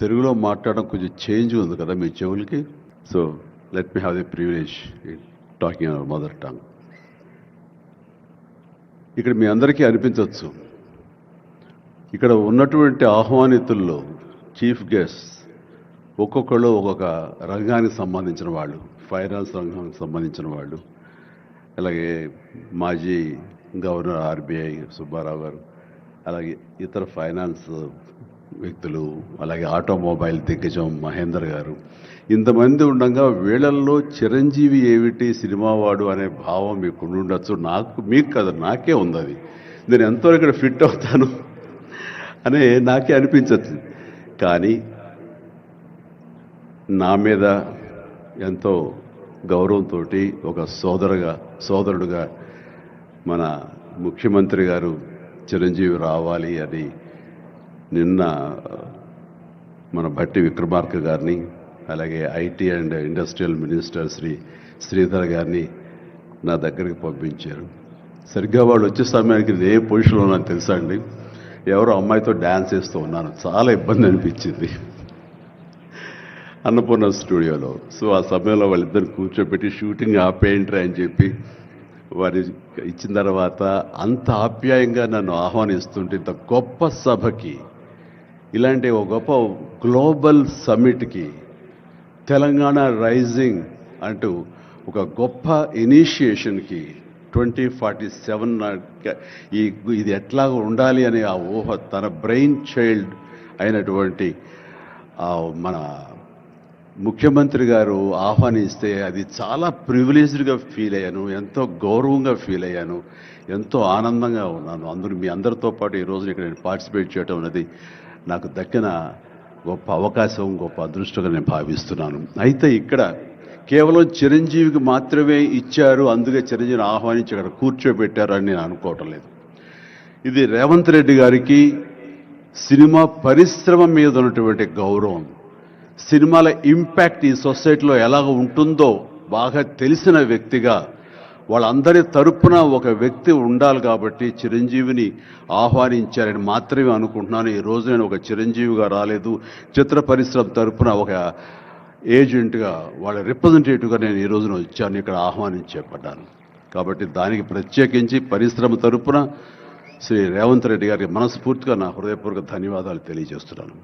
తెలుగులో మాట్లాడడం కొంచెం చేంజ్ ఉంది కదా మీ చెవులకి? So let me have the privilege talking our mother tongue ఇక్కడ మీ అందరికీ అనిపించవచ్చు. ఇక్కడ ఉన్నటువంటి ఆహ్వానితుల్లో చీఫ్ గెస్ట్ ఒక్కొక్కళ్ళు ఒక్కొక్క రంగానికి సంబంధించిన వాళ్ళు ఫైనాన్స్ రంగానికి సంబంధించిన వాళ్ళు. అలాగే మాజీ గవర్నర్ ఆర్బీఐ సుబ్బారావు గారు అలాగే ఇతర ఫైనాన్స్ వ్యక్తులు అలాగే ఆటోమొబైల్ దిగ్గజం మహేందర్ గారు. ఇంతమంది ఉండగా వీళ్ళల్లో చిరంజీవి ఏమిటి సినిమావాడు అనే భావం మీకు ఉండొచ్చు నాకు మీకు కదా నాకే ఉంది అది. నేను ఎంతో ఇక్కడ ఫిట్ అవుతాను అనే నాకే అనిపించచ్చు. కానీ నా మీద ఎంతో గౌరవంతో ఒక సోదరుగా సోదరుడుగా మన ముఖ్యమంత్రి గారు చిరంజీవి రావాలి అని నిన్న మన భట్టి విక్రమార్క గారిని అలాగే IT and industrial minister Shri Sridhar గారిని నా దగ్గరికి పంపించారు. సరిగ్గా వాళ్ళు వచ్చే సమయానికి నేను ఏ పొజిషన్లో నాకు తెలుసా అండి? ఎవరో అమ్మాయితో డ్యాన్స్ చేస్తూ ఉన్నాను. చాలా ఇబ్బంది అనిపించింది. అన్నపూర్ణ స్టూడియోలో. సో ఆ సమయంలో వాళ్ళిద్దరు కూర్చోబెట్టి షూటింగ్ ఆపేయంట్రా అని చెప్పి వారి ఇచ్చిన తర్వాత అంత ఆప్యాయంగా నన్ను ఆహ్వానిస్తుంటే ఇంత గొప్ప సభకి ఇలాంటి ఒక గొప్ప గ్లోబల్ సమ్మిట్కి తెలంగాణ రైజింగ్ అంటూ ఒక గొప్ప ఇనిషియేషన్కి ట్వంటీ ఫార్టీ సెవెన్ ఈ ఇది ఎట్లా ఉండాలి అనే ఆ ఊహ తన బ్రెయిన్ చైల్డ్ అయినటువంటి మన ముఖ్యమంత్రి గారు ఆహ్వానిస్తే అది చాలా ప్రివిలేజ్డ్గా ఫీల్ అయ్యాను ఎంతో గౌరవంగా ఫీల్ అయ్యాను ఎంతో ఆనందంగా ఉన్నాను. అందరూ మీ అందరితో పాటు ఈరోజు ఇక్కడ నేను పార్టిసిపేట్ చేయడం అనేది నాకు దక్కిన గొప్ప అవకాశం గొప్ప అదృష్టంగా నేను భావిస్తున్నాను. అయితే ఇక్కడ కేవలం చిరంజీవికి మాత్రమే ఇచ్చారు అందుకే చిరంజీవిని ఆహ్వానించి అక్కడ కూర్చోబెట్టారు అని నేను అనుకోవటం లేదు. ఇది రేవంత్ రెడ్డి గారికి సినిమా పరిశ్రమ మీద ఉన్నటువంటి గౌరవం. సినిమాల ఇంపాక్ట్ ఈ సొసైటీలో ఎలాగ ఉంటుందో బాగా తెలిసిన వ్యక్తిగా వాళ్ళందరి తరపున ఒక వ్యక్తి ఉండాలి కాబట్టి చిరంజీవిని ఆహ్వానించారని మాత్రమే అనుకుంటున్నాను. ఈ రోజు నేను ఒక చిరంజీవిగా రాలేదు. చిత్ర పరిశ్రమ తరపున ఒక ఏజెంట్గా వాళ్ళ రిప్రజెంటేటివ్గా నేను ఈ రోజున వచ్చాను. ఇక్కడ ఆహ్వానించబడ్డాను కాబట్టి దానికి ప్రత్యేకించి పరిశ్రమ తరపున శ్రీ రేవంత్ రెడ్డి గారికి మనస్ఫూర్తిగా నా హృదయపూర్వక ధన్యవాదాలు తెలియజేస్తున్నాను.